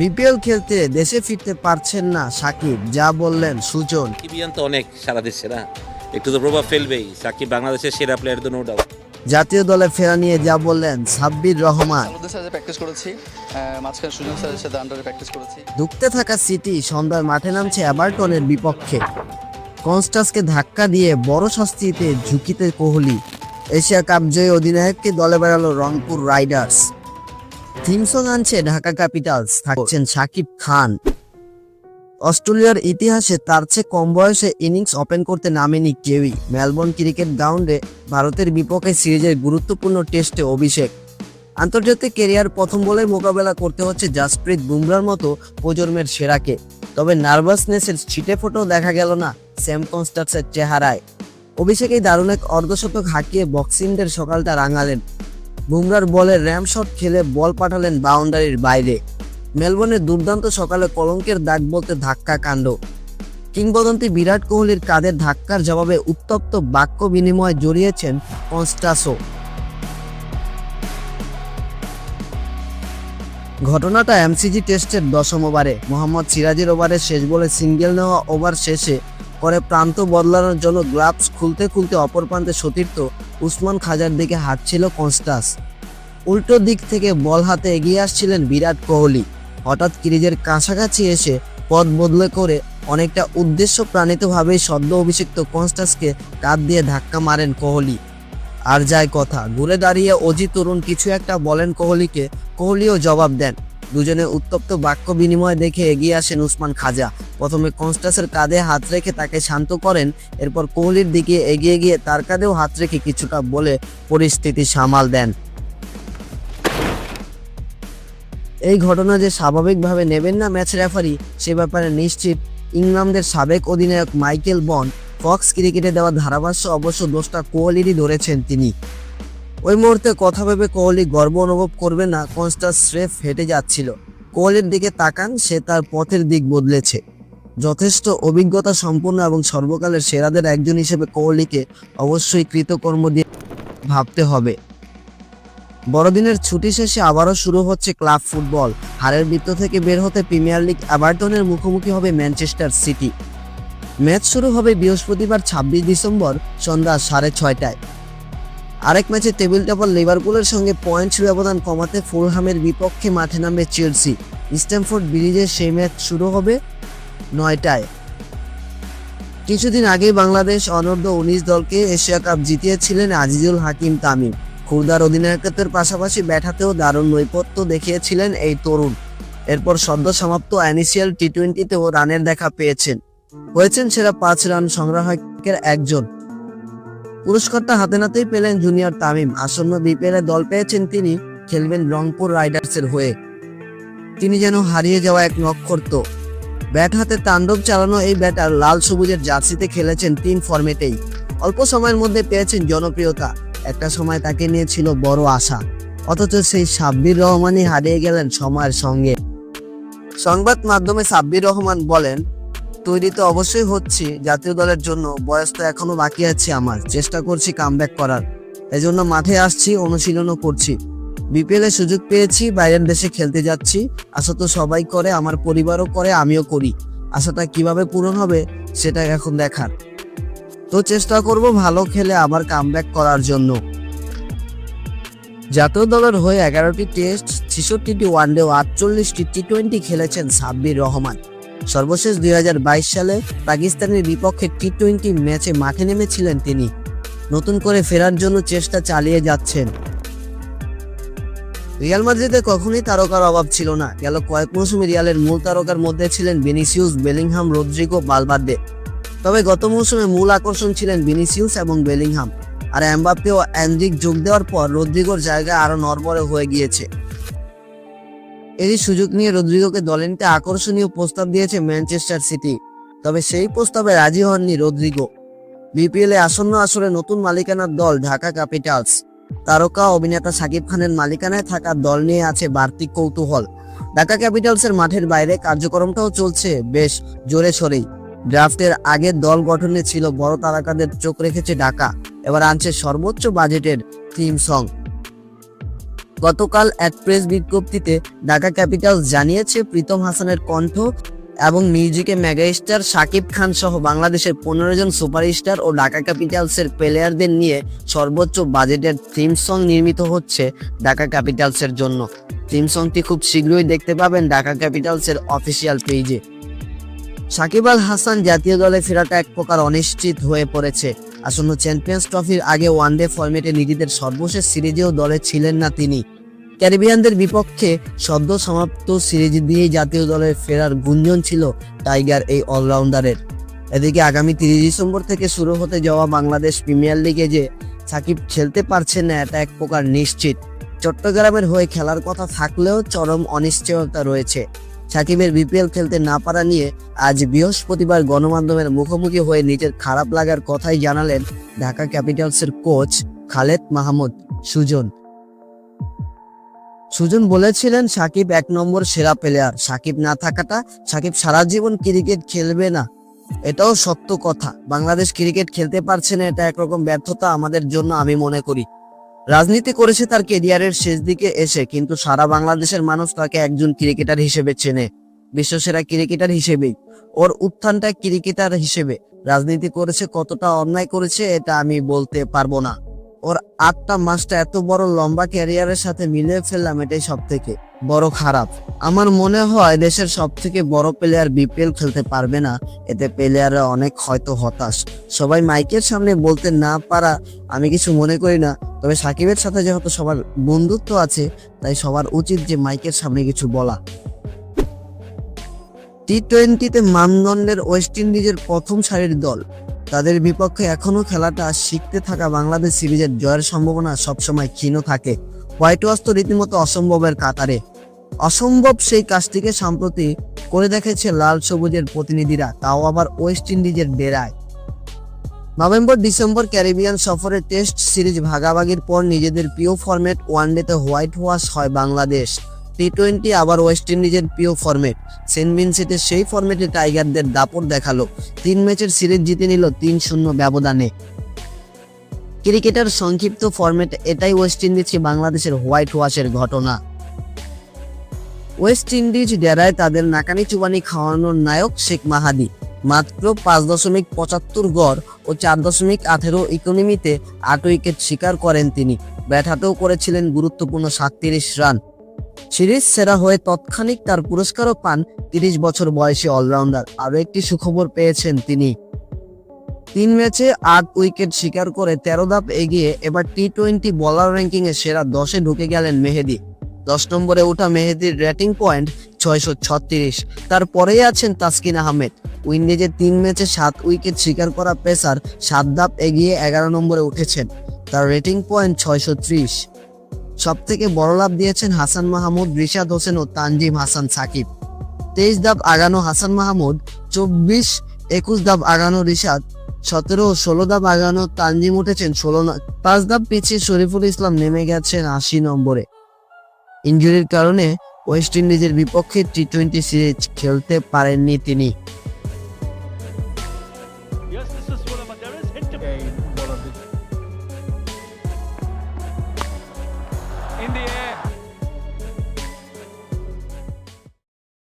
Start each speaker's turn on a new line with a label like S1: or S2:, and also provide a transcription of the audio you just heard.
S1: BPL খেলতে দেশে ফিরতে পারছেন না সাকিব যা বললেন সুজন।
S2: তো অনেক সারা দেশে না? একটু তো প্রভাব ফেলবেই। সাকিব বাংলাদেশের সেরা প্লেয়ার তো নো ডাউট
S1: জাতীয় দলে ফেরা নিয়ে যা বললেন সাব্বির রহমান।
S3: আমাদের সাথে প্র্যাকটিস করেছি মাঝখানে সুজন স্যারের সাথে আন্ডারে প্র্যাকটিস করেছি।
S1: দুঃখতে থাকা সিটি সন্ধ্যায় মাঠে নামছে এভারটনের বিপক্ষে। কনস্টাসকে ধাক্কা দিয়ে বড় শাস্তিতে ঝুঁকিতে কোহলি। এশিয়া কাপ জয়ী অধিনায়ককে দলে বেড়ালো রংপুর রাইডার্স। থিমসং আনছে ঢাকা ক্যাপিটালস। থাকছেন সাকিব খান। অস্ট্রেলিয়ার ইতিহাসে তার চেয়ে কম বয়সে ইনিংস ওপেন করতে নামেনি কেউই। মেলবোর্ন ক্রিকেট গ্রাউন্ডে ভারতের বিপক্ষে সিরিজের গুরুত্বপূর্ণ টেস্টে অভিষেক। আন্তর্জাতিক কেরিয়ার প্রথম বলে মোকাবেলা করতে হচ্ছে জাসপ্রীত বুমরার মতো প্রজন্মের সেরাকে। তবে নার্ভাসনেসের ছিটে ফোটো দেখা গেল না স্যাম কনস্টার্সের চেহারায়। অভিষেকেই দারুণ এক অর্ধশতক হাঁকিয়ে বক্সিংদের সকালটা রাঙালেন। বুমরার বলে র্যাম শট খেলে বল পাঠালেন বাউন্ডারির বাইরে। মেলবোর্নের দুর্দান্ত সকালে কলঙ্কের দাগ বলতে ধাক্কা কাণ্ড। কিংবদন্তি বিরাট কোহলির কাঁধের ধাক্কার জবাবে উত্তপ্ত বাক্য বিনিময় জড়িয়েছেন কনস্টাসো। ঘটনাটা এমসিজি টেস্টের দশম ওভারে। মোহাম্মদ সিরাজের ওভারে শেষ বলে সিঙ্গেল নেওয়া ওভার শেষে করে প্রান্ত বদলানোর জন্য গ্লাভস খুলতে খুলতে অপর প্রান্তে সতীর্থ উসমান খাজার দিকে হাঁটছিল কনস্টাস। উল্টো দিক থেকে বল হাতে এগিয়ে আসছিলেন বিরাট কোহলি। হঠাৎ ক্রিজের কাছাকাছি এসে পথ বদলে করে অনেকটা উদ্দেশ্য প্রাণিতভাবেই সদ্য অভিষিক্ত কনস্টাসকে কাঁধ দিয়ে ধাক্কা মারেন কোহলি। আর যায় কথা, ঘুরে দাঁড়িয়ে অজি তরুণ কিছু একটা বলেন কোহলিকে, কোহলিও জবাব দেন। দুজনে উত্তপ্ত বাক্য বিনিময় দেখে এগিয়ে আসেন উসমান খাজা। প্রথমে কনস্টাসের কাঁধে হাত রেখে তাকে শান্ত করেন, এরপর কোহলির দিকে এগিয়ে গিয়ে তার কাঁধেও হাত রেখে কিছুটা বলে পরিস্থিতি সামাল দেন। এই ঘটনা যে স্বাভাবিকভাবে নেবেন না ম্যাচ রেফারি, সে ব্যাপারে নিশ্চিত। ইংল্যান্ডের সাবেক অধিনায়ক মাইকেল বন ফক্স ক্রিকেটে দেওয়া ধারাভাষ্য অবশ্য দোষটা কোহলিরই ধরেছেন তিনি। ওই মুহূর্তে কথা ভেবে কোহলি গর্ব অনুভব করবে না কনস্টাস স্রেফ হেঁটে যাচ্ছিল। কোহলির দিকে তাকান, সে তার পথের দিক বদলেছে। যথেষ্ট অভিজ্ঞতা সম্পন্ন এবং সর্বকালের সেরাদের একজন হিসেবে কোহলিকে অবশ্যই কৃতকর্ম দিয়ে ভাবতে হবে। বড়দিনের ছুটি শেষে আবারও শুরু হচ্ছে ক্লাব ফুটবল। হারের বৃত্ত থেকে বের হতে প্রিমিয়ার লিগ এভারটনের মুখোমুখি হবে ম্যানচেস্টার সিটি। ম্যাচ শুরু হবে বৃহস্পতিবার ছাব্বিশ ডিসেম্বর সন্ধ্যা সাড়ে ছয়টায়। আরেক ম্যাচে টেবিল টপার লিভারপুলের সঙ্গে পয়েন্ট ব্যবধান কমাতে ফুলহামের বিপক্ষে মাঠে নামবে চেলসি। স্ট্যামফোর্ড ব্রিজে সেই ম্যাচ শুরু হবে নয়টায়। কিছুদিন আগেই বাংলাদেশ অনূর্ধ্ব উনিশ দলকে এশিয়া কাপ জিতিয়েছিলেন আজিজুল হাকিম তামিম। খুরদার অধিনায়কত্বের পাশাপাশি ব্যাটাতেও দারুণ নৈপথ্য দেখিয়েছিলেন এই তরুণ। এরপর সদ্য সমাপ্ত অ্যানিসিয়াল টি টোয়েন্টিতেও রানের দেখা পেয়েছেন। হয়েছেন সেরা পাঁচ রান সংগ্রাহকের একজন। পুরস্কারটা হাতে নাতেই পেলেন জুনিয়র তামিম। আসন্ন বিপিএল দল পেয়েছেন তিনি, খেলবেন রংপুর রাইডার্সের হয়ে। তিনি যেন হারিয়ে যাওয়া এক নক্ষত্র। ব্যাট হাতে তাণ্ডব চালানো এই ব্যাটার লাল সবুজের জার্সিতে খেলেছেন তিন ফরম্যাটেই। অল্প সময়ের মধ্যে পেয়েছেন জনপ্রিয়তা। একটা সময় তাকে নিয়ে ছিল বড় আশা। অথচ সেই সাব্বির রহমানই হারিয়ে গেলেন সময়ের সঙ্গে। সংবাদ মাধ্যমে সাব্বির রহমান বলেন তৈরি তো অবশ্যই হচ্ছি, জাতীয় দলের জন্য। বয়স তো এখনও বাকি আছে আমার। চেষ্টা করছি কামব্যাক করার। এই জন্য মাঠে আসছি, অনুশীলনও করছি। বিপিএল এ সুযোগ পেয়েছি, বাইরের দেশে খেলতে যাচ্ছি। আশা তো সবাই করে, আমার পরিবারও করে, আমিও করি। আশাটা কীভাবে পূরণ হবে, সেটা এখন দেখার। তো চেষ্টা করব ভালো খেলে আবার কামব্যাক করার জন্য। জাতীয় দলের হয়ে এগারোটি টেস্ট ছেষট্টিটি ওয়ানডে ও আটচল্লিশটি টি টোয়েন্টি খেলেছেন সাব্বির রহমান। সর্বশেষ দুই হাজার বাইশ সালে পাকিস্তানের বিপক্ষে টি টোয়েন্টি ম্যাচে মাঠে নেমেছিলেন তিনি। নতুন করে ফেরার জন্য চেষ্টা চালিয়ে যাচ্ছেন। রিয়াল মাদ্রিদে কখনোই তারকার অভাব ছিল না। গেল কয়েক মৌসুমে রিয়ালের মূল তারকার মধ্যে ছিলেন বেনিসিউস বেলিংহাম, রদ্রিগো, বালবার্দে। তবে গত মৌসুমে মূল আকর্ষণ ছিলেন বেনিসিউস এবং বেলিংহাম। আর এমবাপ্পে ও অ্যান্ড্রিক যোগ দেওয়ার পর রদ্রিগোর জায়গা আরও নরবরে হয়ে গিয়েছে। এরই সুযোগ নিয়ে রদ্রিগোকে দলে নিতে আকর্ষণীয় প্রস্তাব দিয়েছে ম্যানচেস্টার সিটি। তবে সেই প্রস্তাবে রাজি হননি রদ্রিগো। বিপিএল এ আসন্ন আসরে নতুন মালিকানার দল ঢাকা ক্যাপিটালস। তারকা অভিনেতা সাকিব খানের মালিকানায় থাকা দল নিয়ে আছে বাড়তি কৌতূহল। ঢাকা ক্যাপিটালসের মাঠের বাইরে কার্যক্রমটাও চলছে বেশ জোরে সরেই ড্রাফটের আগে দল গঠনে ছিল বড় তারকাদের চোখ রেখেছে ঢাকা। এবার আনছে সর্বোচ্চ বাজেটের থিম সং। গতকাল এক প্রেস বিজ্ঞপ্তিতে ঢাকা ক্যাপিটালস জানিয়েছে, প্রীতম হাসানের কণ্ঠ এবং মিউজিকে মেগাস্টার শাকিব খান সহ বাংলাদেশের পনেরো জন সুপারস্টার ও ঢাকা ক্যাপিটালসের প্লেয়ারদের নিয়ে সর্বোচ্চ বাজেটের থিম সং নির্মিত হচ্ছে ঢাকা ক্যাপিটালসের জন্য। থিম সংটি খুব শীঘ্রই দেখতে পাবেন ঢাকা ক্যাপিটালসের অফিসিয়াল পেজে সাকিব আল হাসান জাতীয় দলে ফেরাটা এক প্রকার অনিশ্চিত হয়ে পড়েছে। আসন্ন চ্যাম্পিয়ন্স ট্রফির আগে ওয়ানডে ফরম্যাটে নিজেদের সর্বশেষ সিরিজেও দলে ছিলেন না তিনি। ক্যারিবিয়ানদের বিপক্ষে সদ্য সমাপ্ত সিরিজ দিয়েই জাতীয় দলে ফেরার গুঞ্জন ছিল টাইগার এই অলরাউন্ডারের। এদিকে আগামী তিরিশ ডিসেম্বর থেকে শুরু হতে যাওয়া বাংলাদেশ প্রিমিয়ার লিগে যে সাকিব খেলতে পারছেন না, এটা এক প্রকার নিশ্চিত। চট্টগ্রামের হয়ে খেলার কথা থাকলেও চরম অনিশ্চয়তা রয়েছে। সাকিবের বিপিএল খেলতে না পারা নিয়ে আজ বৃহস্পতিবার গণমাধ্যমের মুখোমুখি হয়ে নিজের খারাপ লাগার কথাই জানালেন ঢাকা ক্যাপিটালসের কোচ খালেদ মাহমুদ, সুজন। সুজন বলেছিলেন, সাকিব এক নম্বর সেরা প্লেয়ার সাকিব না থাকাটা, সাকিব সারা জীবন ক্রিকেট খেলবে না। এটাও সত্য কথা। বাংলাদেশ ক্রিকেট খেলতে পারছে না, এটা একরকম ব্যর্থতা আমাদের জন্য আমি মনে করি। রাজনীতি করেছে তার কেরিয়ারের শেষ দিকে এসে, কিন্তু সারা বাংলাদেশের মানুষ তাকে একজন ক্রিকেটার হিসেবে চেনে। বিশ্বসেরা ক্রিকেটার হিসেবেই। ওর উত্থানটা ক্রিকেটার হিসেবে। রাজনীতি করেছে, কতটা অন্যায় করেছে, এটা আমি বলতে পারব না। ওর আটটা মাসটা এত বড় লম্বা ক্যারিয়ারের সাথে মিলিয়ে ফেললাম এটাই সব থেকে বড় খারাপ। আমার মনে হয় দেশের সব থেকে বড় প্লেয়ার বিপিএল খেলতে পারবে না। এতে প্লেয়াররা অনেক হয়তো হতাশ। সবাই মাইকের সামনে বলতে না পারা আমি কিছু মনে করি না। তবে সাকিবের সাথে যেহেতু সবার বন্ধুত্ব আছে, তাই সবার উচিত যে মাইকের সামনে কিছু বলা। টি টোয়েন্টিতে মানদণ্ডের ওয়েস্ট ইন্ডিজের প্রথম সারির দল। তাদের বিপক্ষে এখনও খেলাটা শিখতে থাকা বাংলাদেশ সিরিজের জয়ের সম্ভাবনা সবসময় ক্ষীণ থাকে। হোয়াইট ওয়াশ তো রীতিমতো অসম্ভবের কাতারে। অসম্ভব সেই কাজটিকে সম্প্রতি করে দেখেছে লাল সবুজের প্রতিনিধিরা, তাও আবার ওয়েস্ট ইন্ডিজের ডেরায়। নভেম্বর ডিসেম্বর ক্যারিবিয়ান সফরে টেস্ট সিরিজ ভাগাভাগির পর নিজেদের প্রিয় ফরম্যাট ওয়ানডেতে হোয়াইট ওয়াশ হয় বাংলাদেশ। টি টোয়েন্টি আবার ওয়েস্ট ইন্ডিজের প্রিয় ফরম্যাট সেন্ট ভিনসেন্টের সেই ফরম্যাটে টাইগারদের দাপট দেখাল। তিন ম্যাচের সিরিজ জিতে নিল তিন শূন্য ব্যবধানে। ক্রিকেটার সংক্ষিপ্ত ফরম্যাট এটাই ওয়েস্ট ইন্ডিজকে বাংলাদেশের হোয়াইট ওয়াশের ঘটনা। ওয়েস্ট ইন্ডিজ ডেরায় তাদের নাকানি চুবানি খাওয়ানোর নায়ক শেখ মাহাদি। মাত্র পাঁচ দশমিক পঁচাত্তর গড় ও চার দশমিক আঠেরো ইকোনমিতে আট উইকেট শিকার করেন তিনি। ব্যাট হাতেও করেছিলেন গুরুত্বপূর্ণ সাতত্রিশ রান। সিরিজ সেরা হয়ে তৎক্ষণিক তার পুরস্কারও পান তিরিশ বছর বয়সী অলরাউন্ডার। আরও একটি সুখবর পেয়েছেন তিনি। তিন ম্যাচে আট উইকেট শিকার করে তেরো ধাপ এগিয়ে এবার টি টোয়েন্টি বলার র্যাঙ্কিং এ সেরা দশে ঢুকে গেলেন মেহেদি। দশ নম্বরে ওঠা মেহেদির রেটিং পয়েন্ট ছয়শো ছত্রিশ। তারপরেই আছেন তাসকিন আহমেদ। উইন্ডিজের তিন ম্যাচে সাত উইকেট শিকার করা পেসার সাত ধাপ এগিয়ে এগারো নম্বরে উঠেছেন। তার রেটিং পয়েন্ট ছয়শো ত্রিশ। সব থেকে বড় লাভ দিয়েছেন হাসান মাহমুদ, রিশাদ হোসেন ও তানজিম হাসান সাকিব। তেইশ ধাপ আগানো হাসান মাহমুদ, চব্বিশ, একুশ ধাপ আগানো রিশাদ, সতেরো ষোলো ধাপ আগানো তানজিম উঠেছেন ষোলো পাঁচ ধাপ পিছিয়ে শরীফুল ইসলাম নেমে গেছেন আশি নম্বরে। ইঞ্জুরির কারণে ওয়েস্ট ইন্ডিজের বিপক্ষে টি টোয়েন্টি সিরিজ খেলতে পারেননি তিনি।